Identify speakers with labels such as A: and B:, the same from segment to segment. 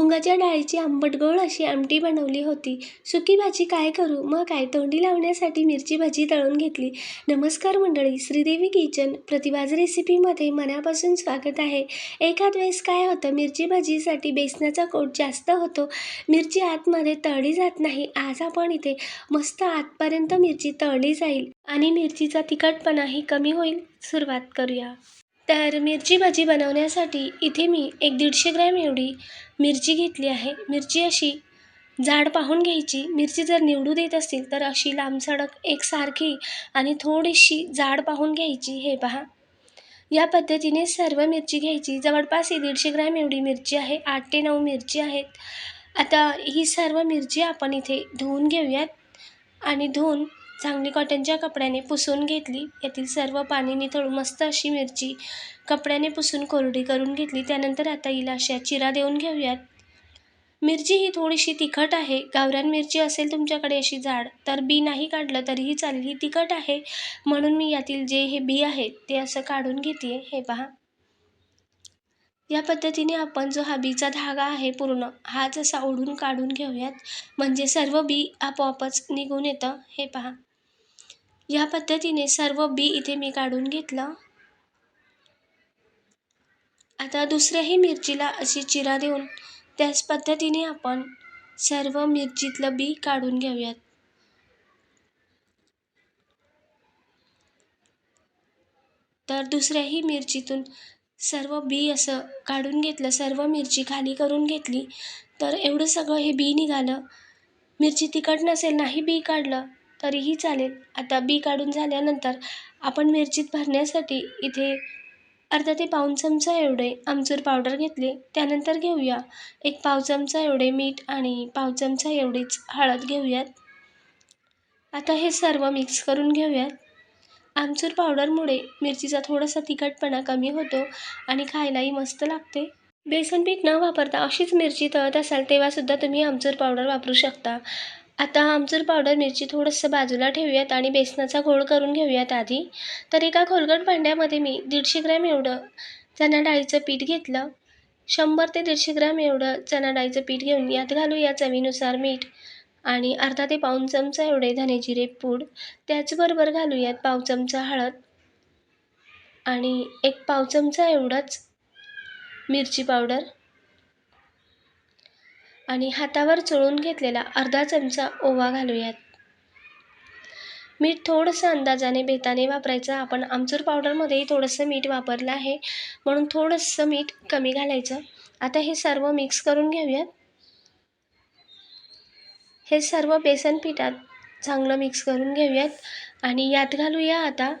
A: मुगाच्या डाळीची आंबट गोड अशी आमटी बनवली होती. सुकी भाजी काय करू? मग काय? तोंडी लावण्यासाठी मिरची भाजी तळून घेतली. नमस्कार मंडळी श्रीदेवी किचन प्रतिभाज रेसिपीमध्ये मनापासून स्वागत आहे. एखाद वेळेस काय होतं? मिरची भाजीसाठी बेसनाचा कोट जास्त होतो. मिरची आतमध्ये तळली जात नाही. आज आपण इथे मस्त आतपर्यंत मिरची तळली जाईल आणि मिरचीचा तिखटपणाही कमी होईल. सुरुवात करूया. तर मिरची भाजी बनवण्यासाठी इथे मी एक दीडशे ग्रॅम एवढी मिरची घेतली आहे. मिरची अशी जाड पाहून घ्यायची. मिरची जर निवडू देत असतील तर अशी लांबसडक एकसारखी आणि थोडीशी जाड पाहून घ्यायची. हे पहा. या पद्धतीने सर्व मिरची घ्यायची. जवळपास ही दीडशे ग्रॅम एवढी मिरची आहे. आठ ते नऊ मिरची आहेत. आता ही सर्व मिरची आपण इथे धुवून घेऊयात. आणि धुवून चांगली कॉटनच्या कपड्याने पुसून घेतली. यातील सर्व पाणी निथळून मस्त अशी मिरची कपड्याने पुसून कोरडी करून घेतली. त्यानंतर आता हिला अशा चिरा देऊन घेऊयात. मिरची ही थोडीशी तिखट आहे. गावरान मिरची असेल तुमच्याकडे अशी जाड तर बी नाही काढलं तरीही चालेल. ही तिखट आहे. म्हणून मी यातील जे हे बी आहेत ते असं काढून घेते हे पहा. या पद्धतीने आपण जो हा बीचा धागा आहे पूर्ण हा जसा ओढून काढून घेऊयात. म्हणजे सर्व बी आपोआपच निघून येतं. हे पहा. या पद्धतीने सर्व बी इथे मी काढून घेतलं. आता दुसऱ्याही मिरचीला अशी चिरा देऊन त्याच पद्धतीने आपण सर्व मिरचीतलं बी काढून घेऊयात. तर दुसऱ्याही मिरचीतून सर्व बी असं काढून घेतलं सर्व मिरची खाली करून घेतली तर एवढं सगळं हे बी निघालं. मिरची तिखट नसेल नाही बी काढलं तरीही चालेल. आता बी काढून झाल्यानंतर आपण मिरचीत भरण्यासाठी इथे अर्धा ते पाऊण चमचा एवढे आमचूर पावडर घेतले. त्यानंतर घेऊया. एक पाव चमचा एवढे मीठ आणि पाव चमचा एवढीच हळद घेऊयात. आता हे सर्व मिक्स करून घेऊयात. आमचूर पावडरमुळे मिरचीचा थोडासा तिखटपणा कमी होतो आणि खायलाही मस्त लागते. बेसन पीठ न वापरता अशीच मिरची तळत असाल तेव्हासुद्धा तुम्ही आमचूर पावडर वापरू शकता. आता आमचूर पावडर मिरची थोडंसं बाजूला ठेवूयात आणि बेसनाचा घोळ करून घेऊयात आधी. तर एका खोलगट भांड्यामध्ये मी दीडशे ग्रॅम एवढं चणा डाळीचं पीठ घेतलं. शंभर ते दीडशे ग्रॅम एवढं चणा डाळीचं पीठ घेऊन यात घालूया चवीनुसार मीठ आणि अर्धा ते पाऊण चमचा एवढे धनेजिरे पूड. त्याचबरोबर घालूयात पाव चमचा हळद आणि एक पाव चमचा एवढंच मिरची पावडर आणि हातावर चोळून घेतलेला अर्धा चमचा ओवा घालूयात. मीठ थोडंसं अंदाजाने बेताने वापरायचं. आपण आमचूर पावडरमध्येही थोडंसं मीठ वापरलं आहे. म्हणून थोडंसं मीठ कमी घालायचं. आता हे सर्व मिक्स करून घेऊयात. हे सर्व बेसन पिठात चांगलं मिक्स करून घेऊयात. आणि यात घालूया आता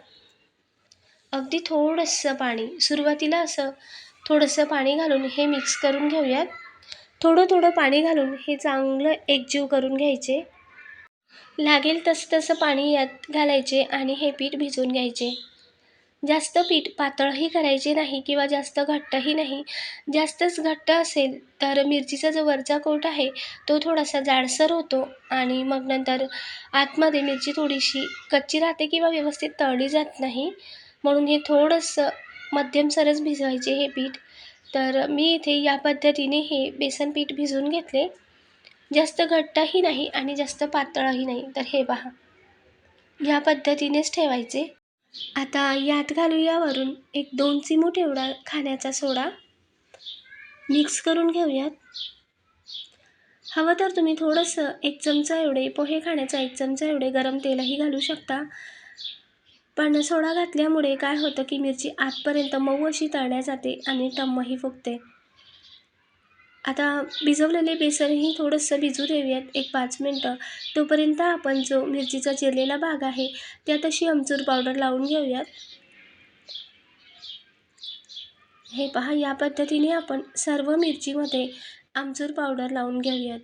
A: अगदी थोडंसं पाणी. सुरुवातीला असं थोडंसं पाणी घालून हे मिक्स करून घेऊयात. थोडं थोडं पाणी घालून हे चांगलं एकजीव करून घ्यायचे. लागेल तसं तसं पाणी यात घालायचे आणि हे पीठ भिजवून घ्यायचे. जास्त पीठ पातळही करायचे नाही किंवा जास्त घट्टही नाही. जास्तच घट्ट असेल तर मिरचीचा जो वरचा कोट आहे तो थोडासा जाडसर होतो आणि मग नंतर आतमध्ये मिरची थोडीशी कच्ची राहते किंवा व्यवस्थित तळली जात नाही. म्हणून हे थोडंसं मध्यम सरस भिजवायचे हे पीठ. तर मी इथे या पद्धतीने हे बेसन पीठ भिजवून घेतले. जास्त घट्टही नाही आणि जास्त पातळही नाही. तर हे पहा. या पद्धतीनेच ठेवायचे. आता यात घालूया वरून एक दोन चिमूट एवढा खाण्याचा सोडा. मिक्स करून घेऊयात. हवं तर तुम्ही थोडंसं एक चमचा एवढे पोहे खाण्याचा एक चमचा एवढे गरम तेलही घालू शकता. पण सोडा घातल्यामुळे काय होतं की मिरची आतपर्यंत मऊ अशी तळल्या जाते आणि टम्मही फुगते. आता भिजवलेले बेसनही थोडंसं भिजू देऊयात एक पाच मिनटं. तोपर्यंत आपण जो मिरचीचा चिरलेला भाग आहे त्यात अशी आमचूर पावडर लावून घेऊयात. हे पहा या पद्धतीने आपण सर्व मिरचीमध्ये आमचूर पावडर लावून घेऊयात.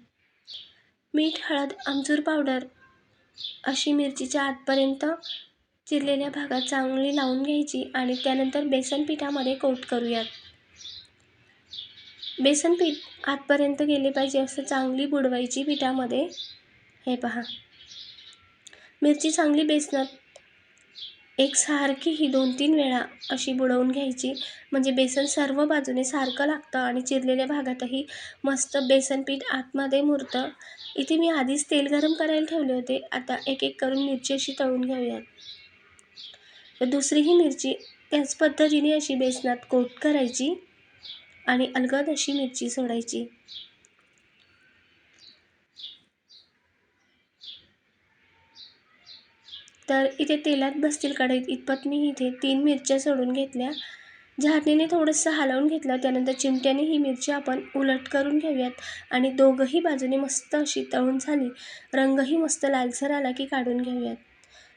A: मीठ हळद आमचूर पावडर अशी मिरचीच्या आतपर्यंत चिरलेल्या भागात चांगली लावून घ्यायची आणि त्यानंतर बेसन पिठामध्ये कोट करूयात. बेसन पीठ आतपर्यंत गेले पाहिजे असं चांगली बुडवायची पिठामध्ये. हे पहा. मिरची चांगली बेसनात एकसारखी ही दोन तीन वेळा अशी बुडवून घ्यायची. म्हणजे बेसन सर्व बाजूने सारखं लागतं आणि चिरलेल्या भागातही मस्त बेसन पीठ आतमध्ये मुरतं. इथे मी आधीच तेल गरम करायला ठेवले होते. आता एक एक करून मिरची अशी तळून घेऊयात. व दुसरी ही मिरची. त्याच पद्धतीने अशी बेसनात कोट करायची आणि अलगद अशी मिरची सोडायची. तर इथे तेलात बसतील कढईत इतपत मी इथे तीन मिरच्या सोडून घेतल्या. झाटणीने थोडंसं हलवून घेतलं. त्यानंतर चिमट्याने ही मिरची आपण उलट करून घेऊयात. आणि दोघंही बाजूने मस्त अशी तळून झाली. रंगही मस्त लालसर आला की काढून घेऊयात.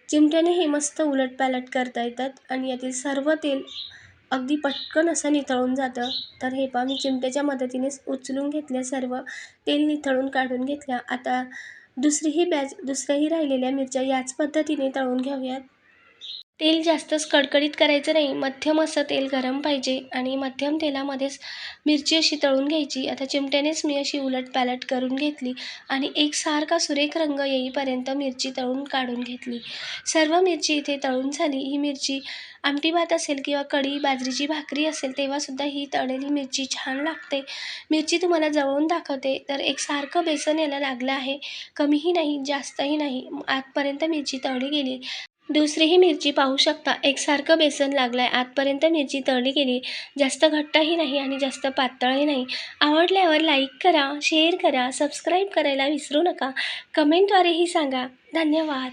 A: चिमट्याने हे मस्त उलटपालट करता येतात आणि यातील सर्व तेल अगदी पटकन असं निथळून जातं. तर हे पहा मी चिमट्याच्या मदतीनेच उचलून घेतल्या सर्व तेल निथळून काढून घेतल्या. आता दुसरीही बॅच दुसऱ्याही राहिलेल्या मिरच्या याच पद्धतीने तळून घेऊयात. तेल जास्तच कडकडीत करायचं नाही. मध्यम असं तेल गरम पाहिजे आणि मध्यम तेलामध्येच मिरची अशी तळून घ्यायची. आता चिमट्यानेच मी अशी उलट पॅलट करून घेतली आणि एकसारखा सुरेख रंग येईपर्यंत मिरची तळून काढून घेतली. सर्व मिरची इथे तळून झाली. ही मिरची आमटी भात असेल किंवा कढी बाजरीची भाकरी असेल तेव्हासुद्धा ही तळलेली मिरची छान लागते. मिरची तुम्हाला जवळून दाखवते. तर एकसारखं बेसन याला लागलं आहे. कमीही नाही जास्तही नाही. आतपर्यंत मिरची तळली गेली. दुसरीही मिरची पाहू शकता. एकसारखं बेसन लागलं आहे आतपर्यंत मिरची तळली गेली. जास्त घट्टही नाही आणि जास्त पातळही नाही. आवडल्यावर लाईक करा शेअर करा सबस्क्राईब करायला विसरू नका. कमेंटद्वारेही सांगा. धन्यवाद.